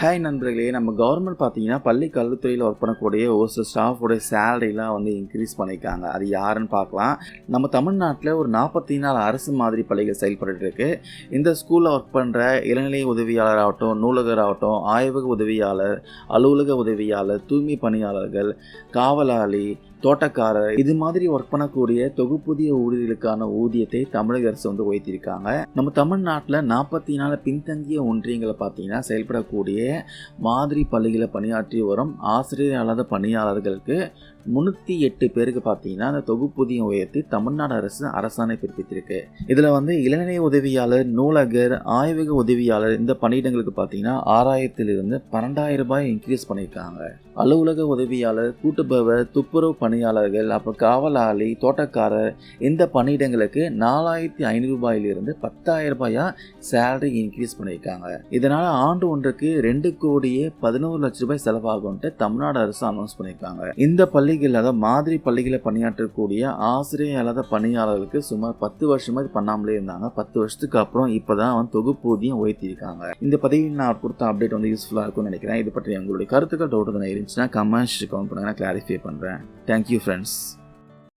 Hi நண்பர்களே. நம்ம government பார்த்தீங்கன்னா பள்ளி கல்வித்துறையில் ஒர்க் பண்ணக்கூடிய ஒரு சில ஸ்டாஃபோடைய சேலரிலாம் வந்து இன்க்ரீஸ் பண்ணியிருக்காங்க. அது யாருன்னு பார்க்கலாம். நம்ம தமிழ்நாட்டில் ஒரு நாற்பத்தி நாலு அரசு மாதிரி பள்ளிகள் செயல்பட்டு இருக்கு. இந்த ஸ்கூலில் ஒர்க் பண்ணுற இளநிலை உதவியாளர் ஆகட்டும் நூலகர் ஆகட்டும் ஆய்வக உதவியாளர் அலுவலக உதவியாளர் தூய்மை பணியாளர்கள் காவலாளி தோட்டக்காரர். இது மாதிரி ஒர்க் பண்ணக்கூடிய தொகுப்புதிய ஊழியர்களுக்கான ஊதியத்தை தமிழக அரசு வந்து உயர்த்தியிருக்காங்க. நம்ம தமிழ்நாட்டில் நாற்பத்தி நாலு பின்தங்கிய ஒன்றியங்களை பார்த்தீங்கன்னா செயல்படக்கூடிய மாதிரி பள்ளிகளை பணியாற்றி வரும் ஆசிரியர் அல்லாத பணியாளர்களுக்கு முந்நூற்றி எட்டு பேருக்கு பார்த்தீங்கன்னா அந்த தொகுப்பூதியம் உயர்த்தி தமிழ்நாடு அரசு அரசாணை பிறப்பித்திருக்கு. இதில் வந்து இளநிலை உதவியாளர் நூலகர் ஆய்வக உதவியாளர் இந்த பணியிடங்களுக்கு பார்த்தீங்கன்னா ஆறாயிரத்திலிருந்து பன்னெண்டாயிரம் ரூபாய் இன்க்ரீஸ் பண்ணியிருக்காங்க. அலுவலக உதவியாளர் கூட்டுபவர் துப்புரவு பணியாளர்கள் அப்போ காவலாளி தோட்டக்காரர் இந்த பணியிடங்களுக்கு நாலாயிரத்தி ஐநூறு ரூபாயிலிருந்து பத்தாயிரம் ரூபாயா சேலரி இன்க்ரீஸ் பண்ணியிருக்காங்க. இதனால் ஆண்டு ஒன்றுக்கு ரெண்டு கோடியே பதினோரு லட்ச ரூபாய் செலவாகும்ட்டு தமிழ்நாடு அரசு அனௌன்ஸ் பண்ணியிருக்காங்க. இந்த பள்ளிகள் அதாவது மாதிரி பள்ளிகளை பணியாற்றக்கூடிய ஆசிரியர் அல்லாத பணியாளர்களுக்கு சுமார் பத்து வருஷமா இது பண்ணாமலே இருந்தாங்க. பத்து வருஷத்துக்கு அப்புறம் இப்போதான் வந்து தொகுப்பூதியம் உயர்த்தியிருக்காங்க. இந்த பதவியில் நான் கொடுத்த அப்டேட் வந்து யூஸ்ஃபுல்லாக இருக்கும்னு நினைக்கிறேன். இது பற்றி உங்களுடைய கருத்துக்கள் டவுட் இருந்துச்சுன்னா கமெண்ட்ஸ் கவுண்ட் பண்ணுங்க. நான் கிளாரிஃபை பண்ணுறேன் Thank you, friends.